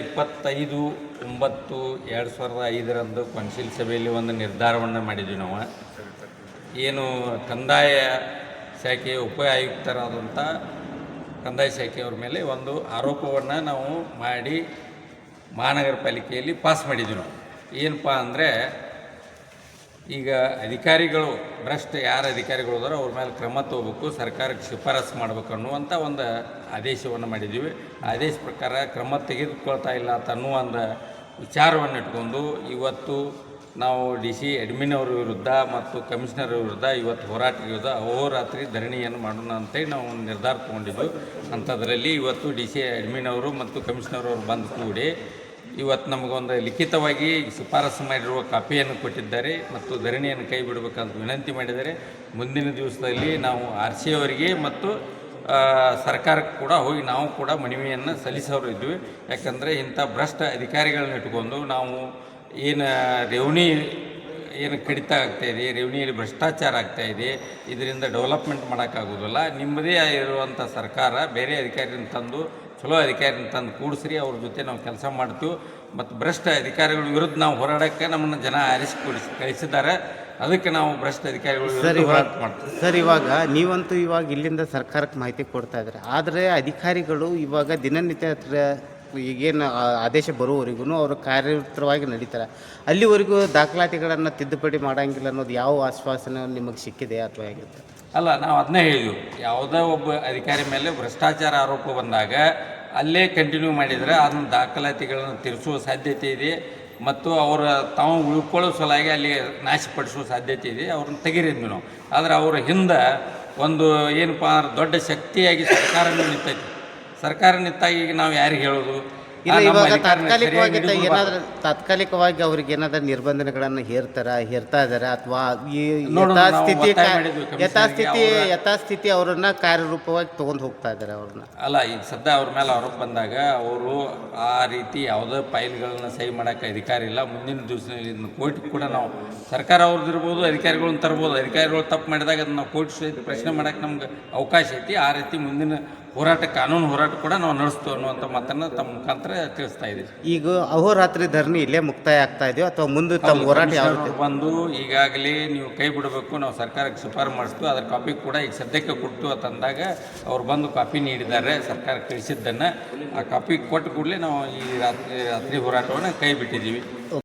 ಇಪ್ಪತ್ತೈದು, ಒಂಬತ್ತು, ಎರಡು ಸಾವಿರದ ಐದರಂದು ಕೌನ್ಸಿಲ್ ಸಭೆಯಲ್ಲಿ ಒಂದು ನಿರ್ಧಾರವನ್ನು ಮಾಡಿದ್ವಿ ನಾವು. ಏನು ಕಂದಾಯ ಶಾಖೆಯ ಉಪ ಆಯುಕ್ತರಾದಂಥ ಕಂದಾಯ ಶಾಖೆಯವ್ರ ಮೇಲೆ ಒಂದು ಆರೋಪವನ್ನು ನಾವು ಮಾಡಿ ಮಹಾನಗರ ಪಾಲಿಕೆಯಲ್ಲಿ ಪಾಸ್ ಮಾಡಿದ್ವಿ ನಾವು. ಏನಪ್ಪ ಅಂದರೆ ಈಗ ಅಧಿಕಾರಿಗಳು, ಭ್ರಷ್ಟ ಯಾರು ಅಧಿಕಾರಿಗಳು ಇದಾರೋ ಅವ್ರ ಮೇಲೆ ಕ್ರಮ ತಗೋಬೇಕು, ಸರ್ಕಾರಕ್ಕೆ ಶಿಫಾರಸು ಮಾಡ್ಬೇಕು ಅನ್ನುವಂಥ ಒಂದು ಆದೇಶವನ್ನು ಮಾಡಿದ್ದೀವಿ. ಆದೇಶ ಪ್ರಕಾರ ಕ್ರಮ ತೆಗೆದುಕೊಳ್ತಾ ಇಲ್ಲ ಅಂತ ಅನ್ನೋ ಒಂದು ವಿಚಾರವನ್ನು ಇಟ್ಕೊಂಡು ಇವತ್ತು ನಾವು ಡಿ ಸಿ ಅಡ್ಮಿನ್ ಅವ್ರ ವಿರುದ್ಧ ಮತ್ತು ಕಮಿಷನರ್ ವಿರುದ್ಧ ಇವತ್ತು ಹೋರಾಟ ವಿರುದ್ಧ ಅಹೋರಾತ್ರಿ ಧರಣಿಯನ್ನು ಮಾಡೋಣ ಅಂತೇಳಿ ನಾವು ಒಂದು ನಿರ್ಧಾರ ತೊಗೊಂಡಿದ್ದು ಅಂಥದ್ರಲ್ಲಿ ಇವತ್ತು ಡಿ ಸಿ ಅಡ್ಮಿನ್ ಅವರು ಮತ್ತು ಕಮಿಷನರ್ ಅವರು ಬಂದು ಕೂಡಿ ಇವತ್ತು ನಮಗೊಂದು ಲಿಖಿತವಾಗಿ ಶಿಫಾರಸು ಮಾಡಿರುವ ಕಾಪಿಯನ್ನು ಕೊಟ್ಟಿದ್ದಾರೆ ಮತ್ತು ಧರಣಿಯನ್ನು ಕೈ ಬಿಡಬೇಕಂತ ವಿನಂತಿ ಮಾಡಿದ್ದಾರೆ. ಮುಂದಿನ ದಿವಸದಲ್ಲಿ ನಾವು ಆರ್ ಸಿ ಅವರಿಗೆ ಮತ್ತು ಸರ್ಕಾರಕ್ಕೆ ಕೂಡ ಹೋಗಿ ನಾವು ಕೂಡ ಮನವಿಯನ್ನು ಸಲ್ಲಿಸೋರು ಇದ್ವಿ. ಯಾಕಂದರೆ ಇಂಥ ಭ್ರಷ್ಟ ಅಧಿಕಾರಿಗಳನ್ನ ಇಟ್ಕೊಂಡು ನಾವು ಏನು ರೆವ್ನಿ ಏನು ಕಡಿತ ಆಗ್ತಾ ಇದೆ ರೆವಿನ್ಯೂಲಿ ಭ್ರಷ್ಟಾಚಾರ ಆಗ್ತಾ ಇದೆ, ಇದರಿಂದ ಡೆವಲಪ್ಮೆಂಟ್ ಮಾಡೋಕ್ಕಾಗೋದಿಲ್ಲ ನಿಮ್ಮದೇ ಆಗಿರುವಂಥ ಸರ್ಕಾರ ಬೇರೆ ಅಧಿಕಾರಿನ ತಂದು ಚಲೋ ಅಧಿಕಾರಿನ ತಂದು ಕೂಡಿಸ್ರಿ ಅವ್ರ ಜೊತೆ ನಾವು ಕೆಲಸ ಮಾಡ್ತೀವಿ. ಮತ್ತು ಭ್ರಷ್ಟ ಅಧಿಕಾರಿಗಳ ವಿರುದ್ಧ ನಾವು ಹೋರಾಡೋಕ್ಕೆ ನಮ್ಮನ್ನು ಜನ ಆರಿಸಿ ಕೂಡಿಸಿ ಕಳಿಸಿದ್ದಾರೆ. ಅದಕ್ಕೆ ನಾವು ಭ್ರಷ್ಟ ಅಧಿಕಾರಿಗಳು ಸರ್ ಇವಾಗ ಹೋರಾಟ ಮಾಡ್ತೀವಿ. ಸರ್ ಇವಾಗ ನೀವಂತೂ ಇವಾಗ ಇಲ್ಲಿಂದ ಸರ್ಕಾರಕ್ಕೆ ಮಾಹಿತಿ ಕೊಡ್ತಾ ಇದ್ದಾರೆ. ಆದರೆ ಅಧಿಕಾರಿಗಳು ಇವಾಗ ದಿನನಿತ್ಯ ಹತ್ರ ಈಗೇನು ಆದೇಶ ಬರುವವರೆಗೂ ಅವರು ಕಾರ್ಯತರವಾಗಿ ನಡೀತಾರೆ. ಅಲ್ಲಿವರೆಗೂ ದಾಖಲಾತಿಗಳನ್ನು ತಿದ್ದುಪಡಿ ಮಾಡೋಂಗಿಲ್ಲ ಅನ್ನೋದು ಯಾವ ಆಶ್ವಾಸನೆ ನಿಮಗೆ ಸಿಕ್ಕಿದೆ ಅಥವಾ ಹೇಗಿರುತ್ತೆ? ಅಲ್ಲ ನಾವು ಅದನ್ನೇ ಹೇಳಿದ್ವಿ. ಯಾವುದೇ ಒಬ್ಬ ಅಧಿಕಾರಿ ಮೇಲೆ ಭ್ರಷ್ಟಾಚಾರ ಆರೋಪ ಬಂದಾಗ ಅಲ್ಲೇ ಕಂಟಿನ್ಯೂ ಮಾಡಿದರೆ ಅದನ್ನು ದಾಖಲಾತಿಗಳನ್ನು ತಿರುಸುವ ಸಾಧ್ಯತೆ ಇದೆ. ಮತ್ತು ಅವರ ತಾವು ಉಳ್ಕೊಳ್ಳೋ ಸಲುವಾಗಿ ಅಲ್ಲಿ ನಾಶಪಡಿಸುವ ಸಾಧ್ಯತೆ ಇದೆ. ಅವ್ರನ್ನ ತೆಗೀರಿದ್ವಿ ನಾವು. ಆದರೆ ಅವರ ಹಿಂದೆ ಒಂದು ಏನಪ್ಪ ಅಂದ್ರೆ ದೊಡ್ಡ ಶಕ್ತಿಯಾಗಿ ಸರ್ಕಾರ ನಿಂತೈತಿ. ಸರ್ಕಾರ ನಿಂತಾಗಿ ನಾವು ಯಾರಿಗೆ ಹೇಳೋದು? ಇಲ್ಲ ಇವಾಗ ತಾತ್ಕಾಲಿಕವಾಗಿ ಏನಾದ್ರೂ ತಾತ್ಕಾಲಿಕವಾಗಿ ಅವ್ರಿಗೆ ಏನಾದರೂ ನಿರ್ಬಂಧನೆಗಳನ್ನು ಹೇರ್ತಾರ ಹೇರ್ತಾ ಇದ್ದಾರೆ ಅಥವಾ ಈ ಯಥಾಸ್ಥಿತಿ ಯಥಾಸ್ಥಿತಿ ಯಥಾಸ್ಥಿತಿ ಅವರನ್ನ ಕಾರ್ಯರೂಪವಾಗಿ ತಗೊಂಡು ಹೋಗ್ತಾ ಇದ್ದಾರೆ ಅವ್ರನ್ನ. ಅಲ್ಲ ಈಗ ಸದ್ಯ ಅವ್ರ ಮೇಲೆ ಆರೋಪ ಬಂದಾಗ ಅವರು ಆ ರೀತಿ ಯಾವುದೇ ಫೈಲ್ಗಳನ್ನ ಸಹಿ ಮಾಡೋಕ್ಕೆ ಅಧಿಕಾರ ಇಲ್ಲ. ಮುಂದಿನ ದಿವಸದಲ್ಲಿ ಇದನ್ನ ಕೋರ್ಟ್ ಕೂಡ ನಾವು ಸರ್ಕಾರ ಅವ್ರದ್ದಿರ್ಬೋದು ಅಧಿಕಾರಿಗಳನ್ನ ತರ್ಬೋದು. ಅಧಿಕಾರಿಗಳು ತಪ್ಪು ಮಾಡಿದಾಗ ಅದನ್ನ ನಾವು ಕೋರ್ಟ್ ಸಹಿತ ಪ್ರಶ್ನೆ ಮಾಡೋಕ್ಕೆ ನಮ್ಗೆ ಅವಕಾಶ ಐತಿ. ಆ ರೀತಿ ಮುಂದಿನ ಹೋರಾಟ ಕಾನೂನು ಹೋರಾಟ ಕೂಡ ನಾವು ನಡೆಸ್ತೇವೆ ಅನ್ನುವಂಥ ಮಾತನ್ನು ತಮ್ಮ ಮುಖಾಂತರ ತಿಳಿಸ್ತಾ ಇದ್ದೀವಿ. ಈಗ ಅಹೋರಾತ್ರಿ ಧರಣಿ ಇಲ್ಲೇ ಮುಕ್ತಾಯ ಆಗ್ತಾ ಇದೆಯೋ ಅಥವಾ ಮುಂದೆ ತಮ್ಮ ಹೋರಾಟ ಯಾವ ಬಂದು ಈಗಾಗಲೇ ನೀವು ಕೈ ಬಿಡಬೇಕು ನಾವು ಸರ್ಕಾರಕ್ಕೆ ಶಿಫಾರಸು ಮಾಡಿಸ್ತು ಅದರ ಕಾಪಿ ಕೂಡ ಈಗ ಸದ್ಯಕ್ಕೆ ಕೊಟ್ಟು ಅಂತಂದಾಗ ಅವ್ರು ಬಂದು ಕಾಪಿ ನೀಡಿದ್ದಾರೆ ಸರ್ಕಾರ ತಿಳಿಸಿದ್ದನ್ನು. ಆ ಕಾಪಿ ಕೊಟ್ಟ ಕೂಡಲೇ ನಾವು ಈ ರಾತ್ರಿ ರಾತ್ರಿ ಹೋರಾಟವನ್ನು ಕೈ ಬಿಟ್ಟಿದ್ದೀವಿ.